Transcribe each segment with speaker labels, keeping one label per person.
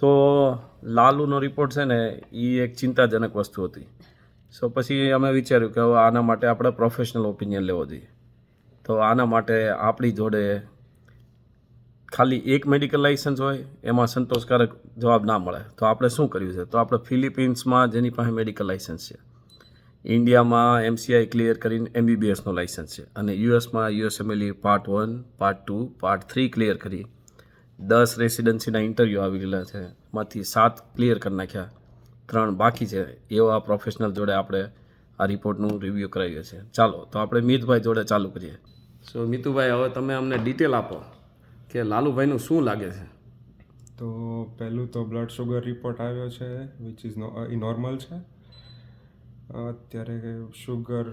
Speaker 1: સો લાલુનો report છે ને એ એક ચિંતાજનક વસ્તુ હતી. સો પછી અમે વિચાર્યું કે હવે આના માટે આપણે પ્રોફેશનલ ઓપિનિયન લેવો જોઈએ. તો આના માટે આપણી જોડે ખાલી એક મેડિકલ લાઇસન્સ હોય, એમાં સંતોષકારક જવાબ ના મળે. તો આપણે શું કર્યું છે? તો આપણે ફિલિપિન્સમાં જેની પાસે મેડિકલ લાઇસન્સ છે. ઇન્ડિયામાં એમસીઆઈ ક્લિયર કરીને એમબીબીએસનો લાઇસન્સ છે. અને યુએસમાં USMLE part one part two part three clear કરી. દસ રેસિડન્સીના ઇન્ટરવ્યૂ આવી ગયેલા છે. એમાંથી સાત ક્લિયર કરી નાખ્યા. ત્રણ બાકી છે. એવા પ્રોફેશનલ જોડે આપણે આ રિપોર્ટનું રિવ્યૂ કરાવીએ છીએ. ચાલો તો આપણે મિતભાઈ જોડે ચાલુ કરીએ. સો મિતુભાઈ હવે તમે અમને ડિટેલ આપો કે લાલુભાઈનું શું લાગે છે?
Speaker 2: તો પહેલું તો બ્લડ શુગર રિપોર્ટ આવ્યો છે વિચ ઇઝ નોર્મલ છે. અત્યારે શુગર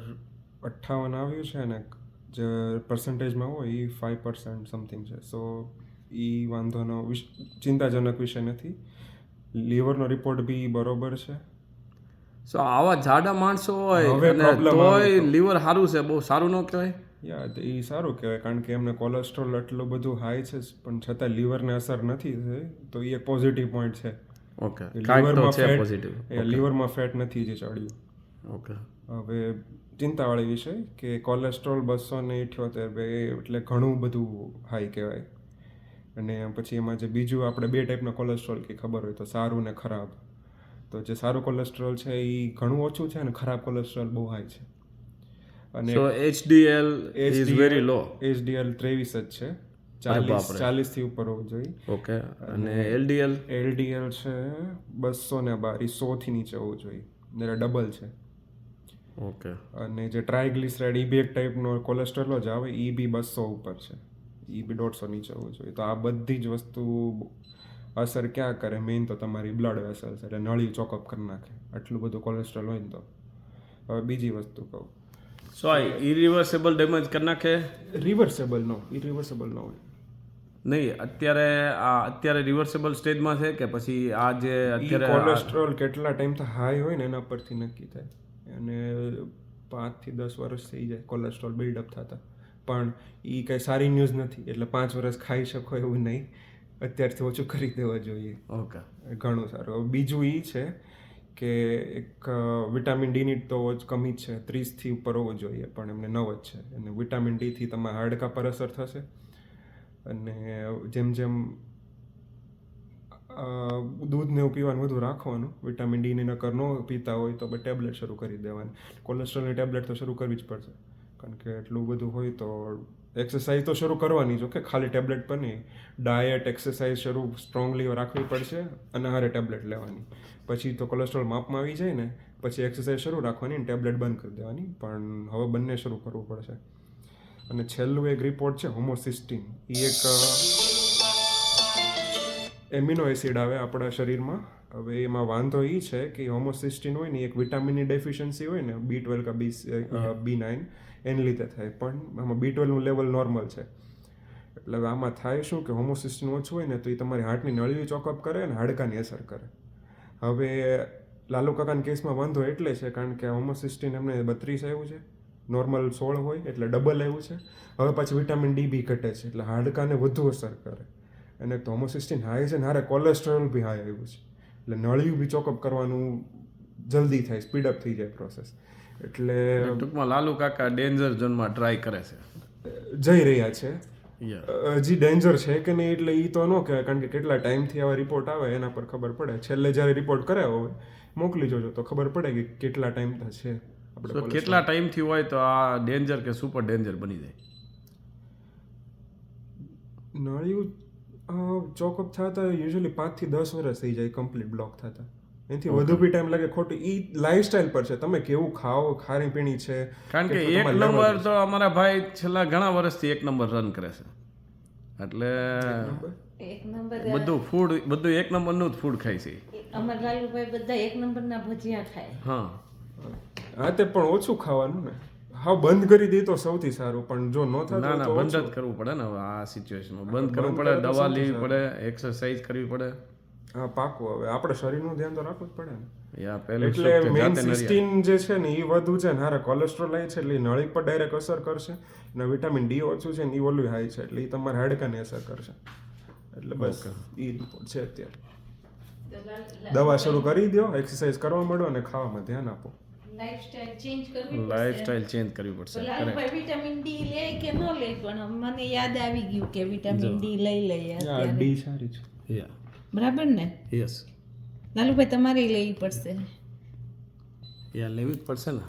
Speaker 2: અઠ્ઠાવન આવ્યું છે ને જે પર્સન્ટેજમાં હોય એ ફાઇવ પર્સન્ટ સમથિંગ છે. સો એ વાંધોનો ચિંતાજનક વિષય નથી. લીવરનો રિપોર્ટ બી બરોબર છે.
Speaker 1: સો આવા જાડા માણસો હોય તોય લીવર સારું છે બહુ સારું ન કહેવાય?
Speaker 2: યા એ સારું કહેવાય કારણ કે એમને કોલેસ્ટ્રોલ એટલું બધું હાઈ છે પણ છતાં લીવરને અસર નથી થઈ તો એ એક પોઝિટિવ પોઈન્ટ છે.
Speaker 1: ઓકે
Speaker 2: લીવરમાં ફેટ લીવરમાં ફેટ નથી જે ચડ્યું.
Speaker 1: ઓકે
Speaker 2: હવે ચિંતાવાળી વિષય કે કોલેસ્ટ્રોલ બસો ને ઇઠ્યોતેર એટલે ઘણું બધું હાઈ કહેવાય. અને પછી એમાં જે બીજું આપણે બે ટાઈપના કોલેસ્ટ્રોલ કે ખબર હોય તો સારું ને ખરાબ. તો જે સારું કોલેસ્ટ્રોલ છે એ ઘણું ઓછું છે અને ખરાબ કોલેસ્ટ્રોલ બહુ હાઈ છે. અને
Speaker 1: so HDL is very low
Speaker 2: HDL ત્રેવીસ જ છે. ચાલીસથી ઉપર હોવું જોઈએ.
Speaker 1: ઓકે અને એલડીએલ
Speaker 2: એલડીએલ છે બસો ને બાર એ સોથી નીચે હોવું જોઈએ. એટલે ડબલ છે.
Speaker 1: ઓકે
Speaker 2: અને જે ટ્રાયગ્લિસરાઇડ એ બી એક ટાઈપનો કોલેસ્ટ્રોલ જ આવે એ બી બસો ઉપર છે. એ બી દોઢસો નીચે હોવું જોઈએ. તો આ બધી જ વસ્તુ અસર ક્યાં કરે? મેઇન તો તમારી બ્લડ વેસલ્સ એટલે નળી ચોકઅપ કરી નાખે. આટલું બધું કોલેસ્ટ્રોલ હોય ને તો. હવે બીજી વસ્તુ કહું.
Speaker 1: સો આ ઇરિવર્સેબલ ડેમેજ કરી નાખે?
Speaker 2: રિવર્સેબલ નો ઇરિવર્સેબલ ન હોય.
Speaker 1: નહીં અત્યારે આ અત્યારે રિવર્સેબલ સ્ટેજમાં છે કે પછી આ જે અત્યારે
Speaker 2: કોલેસ્ટ્રોલ કેટલા ટાઈમથી હાઈ હોય ને એના પરથી નક્કી થાય. અને પાંચથી દસ વર્ષ થઈ જાય કોલેસ્ટ્રોલ બિલ્ડઅપ થતા. પણ એ કંઈ સારી ન્યૂઝ નથી. એટલે પાંચ વર્ષ ખાઈ શકો એવું નહીં. અત્યારથી ઓછું કરી દેવા જોઈએ.
Speaker 1: ઓકે.
Speaker 2: ઘણું સારું. બીજું એ છે કે એક વિટામિન ડીની તો જ કમી જ છે. ત્રીસથી ઉપર હોવો જોઈએ પણ એમને નવ જ છે. અને વિટામિન ડીથી તમારા હાડકા પર અસર થશે. અને જેમ જેમ દૂધને એવું પીવાનું વધુ રાખવાનું વિટામિન ડીની નકર ન પીતા હોય તો ટેબ્લેટ શરૂ કરી દેવાની. કોલેસ્ટ્રોલની ટેબ્લેટ તો શરૂ કરવી જ પડશે. કારણ કે એટલું બધું હોય તો એક્સરસાઇઝ તો શરૂ કરવાની જો કે ખાલી ટેબ્લેટ પર નહીં. ડાયટ એક્સરસાઇઝ શરૂ સ્ટ્રોંગલી રાખવી પડશે અને હારે ટેબ્લેટ લેવાની. પછી તો કોલેસ્ટ્રોલ માપમાં આવી જાય ને, પછી એક્સરસાઇઝ શરૂ રાખવાની અને ટેબ્લેટ બંધ કરી દેવાની. પણ હવે બંને શરૂ કરવું પડશે. અને છેલ્લું એક રિપોર્ટ છે હોમોસિસ્ટીન એ એક એમિનો એસિડ આવે આપણા શરીરમાં. હવે એમાં વાંધો એ છે કે હોમોસિસ્ટિન હોય ને એક વિટામિનની ડેફિશિયન્સી હોય ને બી ટ્વેલ્વ કે બી બી નાઇન એને લીધે થાય. પણ આમાં બી ટ્વેલ્વનું લેવલ નોર્મલ છે. એટલે હવે આમાં થાય શું કે હોમોસિસ્ટીન ઓછું હોય ને તો એ તમારી હાર્ટની નળીઓ ચોકઅપ કરે અને હાડકાની અસર કરે. હવે લાલુ કાકાના કેસમાં વાંધો એટલે છે કારણ કે હોમોસિસ્ટિન એમને બત્રીસ આવ્યું છે. નોર્મલ સોળ હોય એટલે ડબલ આવ્યું છે. હવે પછી વિટામિન ડી બી ઘટે છે એટલે હાડકાને વધુ અસર કરે. અને તો હોમોસિસ્ટીન હાઈ છે ને હારે કોલેસ્ટ્રોલ બી હાઈ આવ્યું છે. એટલે નળિયું બી ચોકઅપ કરવાનું જલ્દી થાય સ્પીડઅપ થઈ જાય પ્રોસેસ એટલે
Speaker 1: ટૂંકમાં લાલુ કાકા ડેન્જર ઝોનમાં ટ્રાય કરે છે.
Speaker 2: જઈ રહ્યા છે. હજી ડેન્જર છે કે નહીં એટલે એ તો ન કહેવાય કારણ કે કેટલા ટાઈમથી આવા રિપોર્ટ આવે એના પર ખબર પડે. છેલ્લે જ્યારે રિપોર્ટ કરાવ્યો હોય મોકલી જોજો તો ખબર પડે કે કેટલા ટાઈમ છે આપણે
Speaker 1: કેટલા ટાઈમથી હોય તો આ ડેન્જર કે સુપર ડેન્જર બની જાય?
Speaker 2: નળિયું ચોકઅપ થતા યુઝ્યુઅલી પાંચથી દસ વર્ષ થઈ જાય કમ્પ્લીટ બ્લોક થતા. એનાથી વધુ બી ટાઈમ લાગે. ખોટું એ લાઈફસ્ટાઈલ પર છે. તમે કેવું ખાઓ ખાણી પીણી છે?
Speaker 1: કારણ કે એક નંબર તો અમારા ભાઈ છેલ્લા ઘણા વર્ષથી એક નંબર રન કરે છે. એટલે બધું ફૂડ બધું એક નંબરનું જ ફૂડ ખાય છે.
Speaker 3: અમાર લાલુભાઈ બધા એક નંબરના ભજીયા ખાય.
Speaker 1: હા.
Speaker 2: હા તે પણ ઓછું ખાવાનું ને. હા બંધ કરી દે તો સૌથી સારું પણ જો ન
Speaker 1: ના ના બંધ જ કરવું પડે ને હવે આ સિચ્યુએશનમાં બંધ કરવું પડે દવા લેવી પડે એક્સરસાઇઝ કરવી પડે.
Speaker 2: હા પાકું હવે. આપણે શરીરનું ધ્યાન તો રાખવું જ પડે ને.
Speaker 1: યા પહેલે
Speaker 2: એટલે મેઇન સિસ્ટીન જે છે ને એ વધુ છે ને હારે કોલેસ્ટ્રોલ હાઈ છે એટલે નળી પર ડાયરેક્ટ અસર કરશે. અને વિટામિન ડી ઓછું છે ને એ ઓલું હાઈ છે એટલે એ તમારા હાડકાને અસર કરશે. એટલે બસ એ રિપોર્ટ છે અત્યારે. દવા શરૂ કરી દો એક્સરસાઇઝ કરવા માંડો અને ખાવામાં ધ્યાન આપો.
Speaker 3: લાઈફસ્ટાઈલ ચેન્જ કરવી
Speaker 1: લાઈફસ્ટાઈલ ચેન્જ કરવી પડશે
Speaker 3: તો વિટામિન ડી લે કે ન લે? પણ મને યાદ આવી ગયું કે વિટામિન ડી લઈ લઈએ
Speaker 2: ડી સારી છે.
Speaker 1: યા
Speaker 3: બરાબર ને?
Speaker 1: યસ
Speaker 3: લાલુભાઈ તમારે લેવી પડશે.
Speaker 1: યા લેવી જ પડશે ને.